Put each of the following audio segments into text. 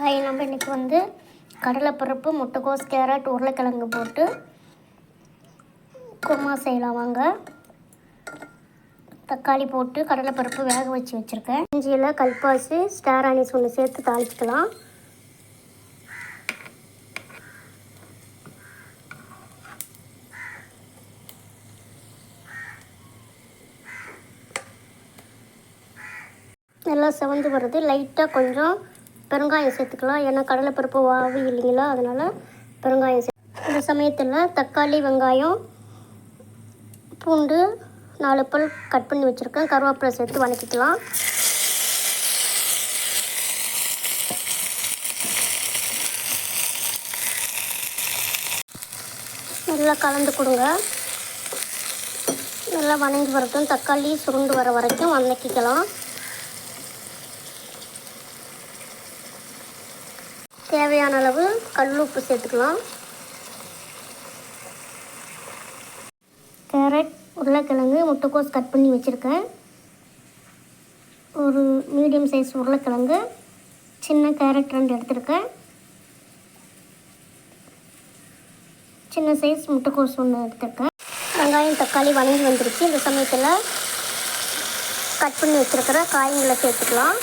Hi நம்ம இன்றைக்கி வந்து கடலைப்பருப்பு முட்டைக்கோஸ் கேரட் உருளைக்கிழங்கு போட்டு குருமா செய்யலாம். வாங்க. தக்காளி போட்டு கடலைப்பருப்பு வேக வச்சு வச்சுருக்கேன். இஞ்சியில் கல்பாசி ஸ்டார் அனிஸ் ஒன்று சேர்த்து தாளிச்சிக்கலாம். நல்லா செவந்து வருது. லைட்டாக கொஞ்சம் பெருங்காயம் சேர்த்துக்கலாம். ஏன்னா கடலைப்பருப்பு வாவி இல்லைங்களா? அதனால் பெருங்காயம் சே இந்த சமயத்தில் தக்காளி வெங்காயம் பூண்டு நாலு பல் கட் பண்ணி வச்சுருக்கேன். கருவேப்பிலை சேர்த்து வதக்கிக்கலாம் நல்லா கலந்து கொடுங்க. நல்லா வணங்கி வரட்டும். தக்காளி சுருண்டு வர வரைக்கும் வணக்கிக்கலாம். தேவையான அளவு கல் உப்பு சேர்த்துக்கலாம். கேரட் உருளைக்கிழங்கு முட்டைக்கோஸ் கட் பண்ணி வச்சுருக்கேன். ஒரு மீடியம் சைஸ் உருளைக்கிழங்கு சின்ன கேரட் ரெண்டு எடுத்திருக்கேன். சின்ன சைஸ் முட்டைக்கோஸ் ஒன்று எடுத்திருக்கேன். வெங்காயம் தக்காளி வணங்கி வந்துருச்சு. இந்த சமயத்தில் கட் பண்ணி வச்சுருக்கிற காய்களை சேர்த்துக்கலாம்.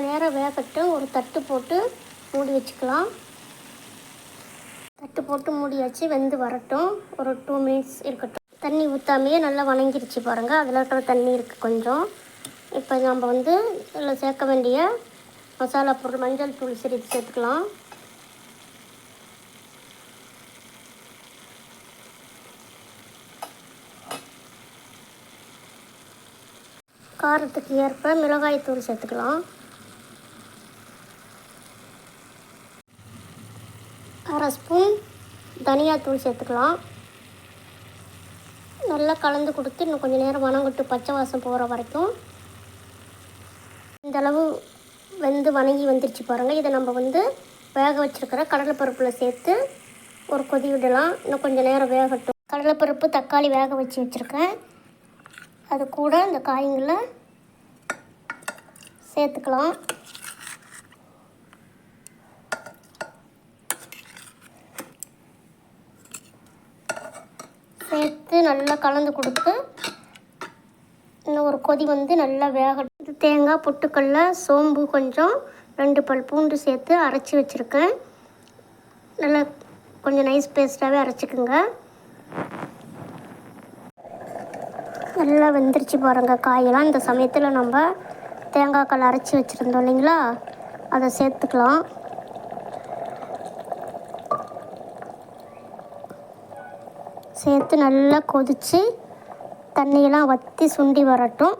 கொஞ்சம் நேரம் வேகட்டும் ஒரு தட்டு போட்டு மூடி வச்சுக்கலாம். தட்டு போட்டு மூடி வச்சு வெந்து வரட்டும். ஒரு டூ மினிட்ஸ் இருக்கட்டும். தண்ணி ஊற்றாமையே நல்லா வணங்கிருச்சு பாருங்கள் அதில் இருக்கிற தண்ணி இருக்குது கொஞ்சம். இப்போ நம்ம வந்து இதில் சேர்க்க வேண்டிய மசாலா பொருள் மஞ்சள் தூள் சிறிது சேர்த்துக்கலாம். காரத்துக்கு ஏற்ப மிளகாய் தூள் சேர்த்துக்கலாம். அரை ஸ்பூன் தனியாத்தூள் சேர்த்துக்கலாம். நல்லா கலந்து கொடுத்து இன்னும் கொஞ்சம் நேரம் வணங்கிட்டு பச்சை வாசம் போகிற வரைக்கும். இந்தளவு வெந்து வணங்கி வந்துருச்சு பாருங்கள் இதை நம்ம வந்து வேக வச்சுருக்கிற கடலைப்பருப்பில் சேர்த்து ஒரு கொதி விடலாம். இன்னும் கொஞ்சம் நேரம் வேகட்டும். கடலைப்பருப்பு தக்காளி வேக வச்சு வச்சுருக்கேன். அது கூட இந்த காய்களை சேர்த்துக்கலாம். எடுத்து நல்லா கலந்து கொடுத்து இன்னும் ஒரு கொதி வந்து நல்லா வேக இது தேங்காய் பொட்டுக்கல்ல சோம்பு கொஞ்சம் ரெண்டு பல் பூண்டு சேர்த்து அரைச்சி வச்சுருக்கேன். நல்லா கொஞ்சம் நைஸ் பேஸ்ட்டாகவே அரைச்சிக்குங்க. நல்லா வெந்துருச்சு பாருங்கள் காயெல்லாம். இந்த சமயத்தில் நம்ம தேங்காய் கல் அரைச்சி வச்சுருந்தோம் இல்லைங்களா? அதை சேர்த்துக்கலாம். சேர்த்து நல்லா கொதித்து தண்ணியெல்லாம் வற்றி சுண்டி வரட்டும்.